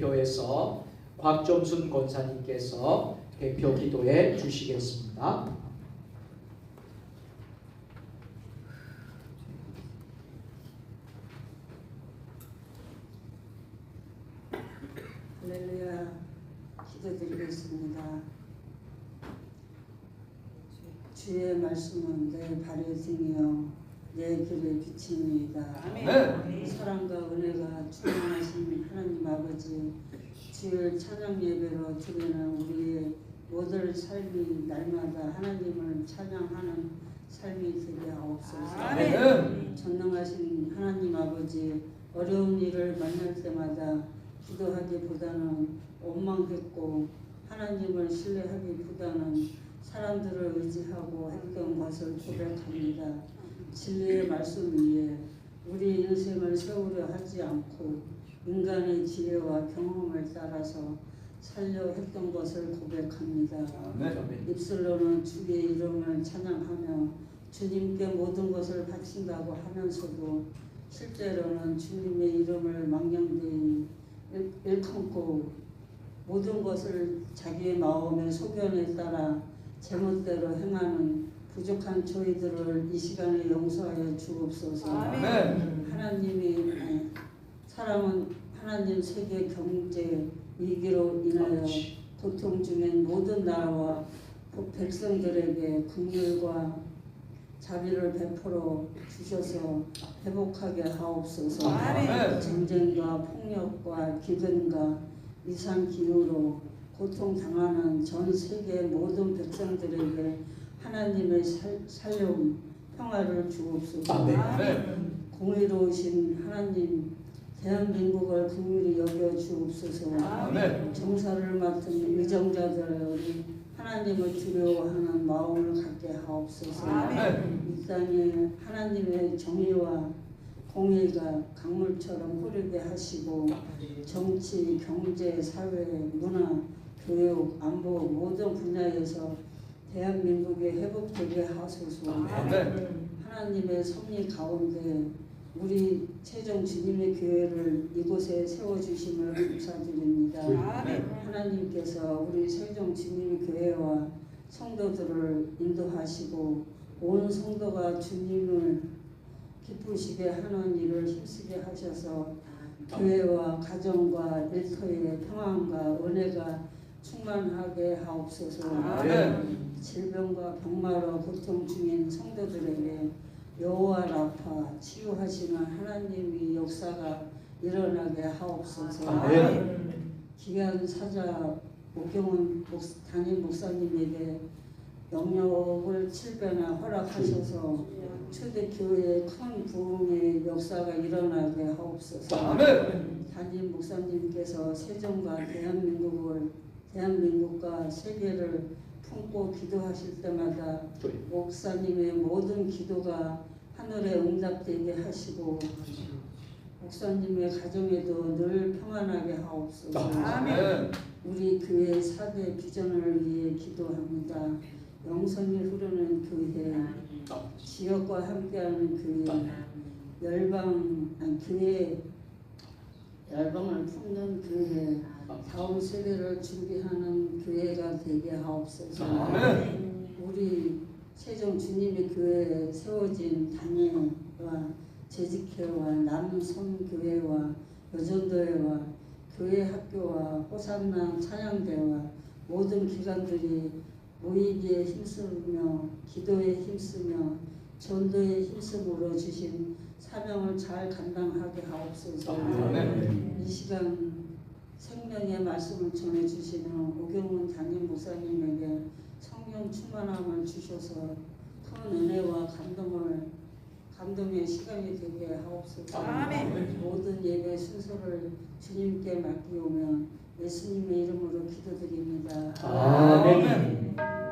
대표해서 곽점순 권사님께서 대표 기도해 주시겠습니다. 할렐루야 기도드리겠습니다. 주의 말씀은 내 발의 등이요 내 길의 빛입니다. 아멘. 사랑과 은혜가 하나님 아버지 주일 찬양 예배로 드리는 우리의 모든 삶이 날마다 하나님을 찬양하는 삶이 되게 하옵소서. 아멘. 전능하신 하나님 아버지 어려운 일을 만날 때마다 기도하기보다는 원망했고 하나님을 신뢰하기보다는 사람들을 의지하고 했던 것을 고백합니다. 진리의 말씀 위에 우리 인생을 세우려 하지 않고 인간의 지혜와 경험을 따라서 살려 했던 것을 고백합니다. 아멘. 입술로는 주의 이름을 찬양하며 주님께 모든 것을 바친다고 하면서도 실제로는 주님의 이름을 망령되이 일- 일컫고 모든 것을 자기의 마음의 소견에 따라 제멋대로 행하는 부족한 저희들을 이 시간에 용서하여 주옵소서. 아멘. 하나님이 아니, 사람은 하나님 세계 경제 위기로 인하여 고통 중인 모든 나라와 백성들에게 긍휼과 자비를 베풀어 주셔서 회복하게 하옵소서. 아멘. 전쟁과 폭력과 기근과 이상 기후로 고통 당하는 전 세계 모든 백성들에게 하나님의 살, 살려움 평화를 주옵소서. 아멘. 공의로우신 하나님 대한민국을 긍휼히 여겨 주옵소서. 아멘. 정사를 맡은 의정자들이 하나님을 두려워하는 마음을 갖게 하옵소서. 아멘. 이 땅에 하나님의 정의와 공의가 강물처럼 흐르게 하시고 정치, 경제, 사회, 문화, 교육, 안보 모든 분야에서 대한민국이 회복되게 하소서. 아멘. 하나님의 섭리 가운데 우리 최종 주님의 교회를 이곳에 세워주심을 감사드립니다. 아멘. 하나님께서 우리 세종 주님의 교회와 성도들을 인도하시고 온 성도가 주님을 기쁘시게 하는 일을 힘쓰게 하셔서 교회와 가정과 일터의 평안과 은혜가 충만하게 하옵소서. 아멘. 질병과 병마로 고통 중인 성도들에게 여호와 라파 치유하시는 하나님의 역사가 일어나게 하옵소서. 아멘. 기한 사자 오경원 목- 담임 목사님에게 영역을 7배나 허락하셔서 초대교회의 큰 부흥의 역사가 일어나게 하옵소서. 아멘. 담임 목사님께서 세종과 대한민국을 대한민국과 세계를 품고 기도하실 때마다 목사님의 모든 기도가 하늘에 응답되게 하시고 목사님의 가정에도 늘 평안하게 하옵소서. 아멘. 우리 교회 사대 비전을 위해 기도합니다. 영성이 흐르는 교회, 지역과 함께하는 교회, 열방 아니, 교회 열방을 품는 교회, 다음 세대를 준비하는 교회가 되게 하옵소서. 우리 세종 주님의 교회에 세워진 단예와 재직회와 남성교회와 여전도회와 교회 학교와 호산나 찬양대와 모든 기관들이 모이기에 힘쓰며 기도에 힘쓰며 전도에 힘쓰므로 주신 사명을 잘 감당하게 하옵소서. 아멘. 이 시간 생명의 말씀을 전해 주시는 오경훈 담임 목사님에게 성령 충만함을 주셔서 큰 은혜와 감동을 감동의 시간이 되게 하옵소서. 아멘. 모든 예배 순서를 주님께 맡기오며 예수님의 이름으로 기도드립니다. 아멘.